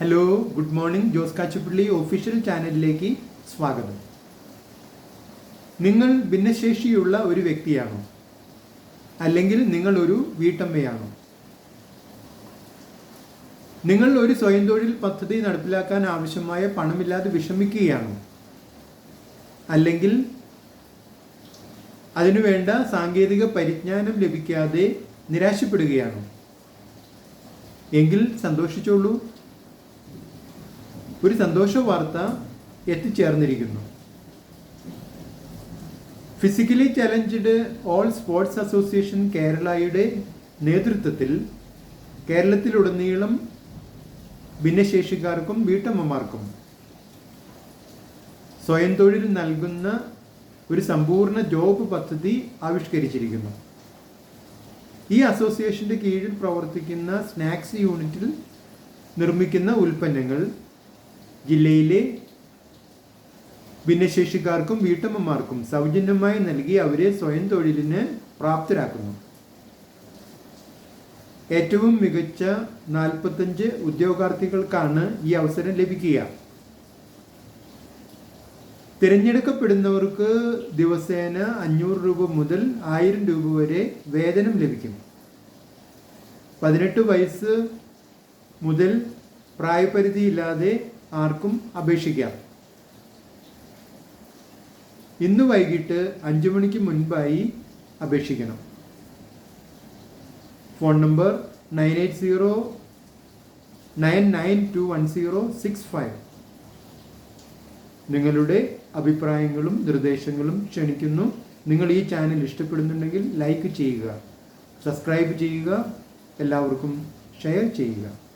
Hello good morning Jose Kachupally official ചാനലിലേക്ക് സ്വാഗതം. നിങ്ങൾ ഭിന്നശേഷിയുള്ള ഒരു വ്യക്തിയാണോ? അല്ലെങ്കിൽ നിങ്ങൾ ഒരു വീട്ടമ്മയാണോ? നിങ്ങൾ ഒരു സ്വയം തൊഴിൽ പദ്ധതി നടപ്പിലാക്കാൻ ആവശ്യമായ പണമില്ലാതെ വിഷമിക്കുകയാണോ? അല്ലെങ്കിൽ അതിനുവേണ്ട സാങ്കേതിക പരിജ്ഞാനം ലഭിക്കാതെ നിരാശപ്പെടുകയാണോ? എങ്കിൽ സന്തോഷിച്ചോളൂ. ഒരു സന്തോഷ വാർത്ത എത്തിച്ചേർന്നിരിക്കുന്നു. Physically challenged all sports association കേരളയുടെ നേതൃത്വത്തിൽ കേരളത്തിലുടനീളം ഭിന്നശേഷിക്കാർക്കും വീട്ടമ്മമാർക്കും സ്വയം തൊഴിൽ നൽകുന്ന ഒരു സമ്പൂർണ ജോബ് പദ്ധതി ആവിഷ്കരിച്ചിരിക്കുന്നു. ഈ അസോസിയേഷന്റെ കീഴിൽ പ്രവർത്തിക്കുന്ന സ്നാക്സ് യൂണിറ്റിൽ നിർമ്മിക്കുന്ന ഉൽപ്പന്നങ്ങൾ ജില്ലയിലെ ഭിന്നശേഷിക്കാർക്കും വീട്ടമ്മമാർക്കും സൗജന്യമായി നൽകി അവരെ സ്വയം തൊഴിലിന് പ്രാപ്തരാക്കുന്നു. ഏറ്റവും മികച്ച നാൽപ്പത്തഞ്ച് ഉദ്യോഗാർത്ഥികൾക്കാണ് ഈ അവസരം ലഭിക്കുക. തിരഞ്ഞെടുക്കപ്പെടുന്നവർക്ക് ദിവസേന അഞ്ഞൂറ് രൂപ മുതൽ ആയിരം രൂപ വരെ വേതനം ലഭിക്കും. പതിനെട്ട് വയസ്സ് മുതൽ പ്രായപരിധിയില്ലാതെ ആർക്കും അപേക്ഷിക്കാം. ഇന്ന് വൈകിട്ട് അഞ്ചു മണിക്ക് മുൻപായി അപേക്ഷിക്കണം. Phone number nine eight zero nine nine two one zero six five. നിങ്ങളുടെ അഭിപ്രായങ്ങളും നിർദ്ദേശങ്ങളും ക്ഷണിക്കുന്നു. നിങ്ങൾ ഈ ചാനൽ ഇഷ്ടപ്പെടുന്നുണ്ടെങ്കിൽ ലൈക്ക് ചെയ്യുക സബ്സ്ക്രൈബ് ചെയ്യുക എല്ലാവർക്കും ഷെയർ ചെയ്യുക.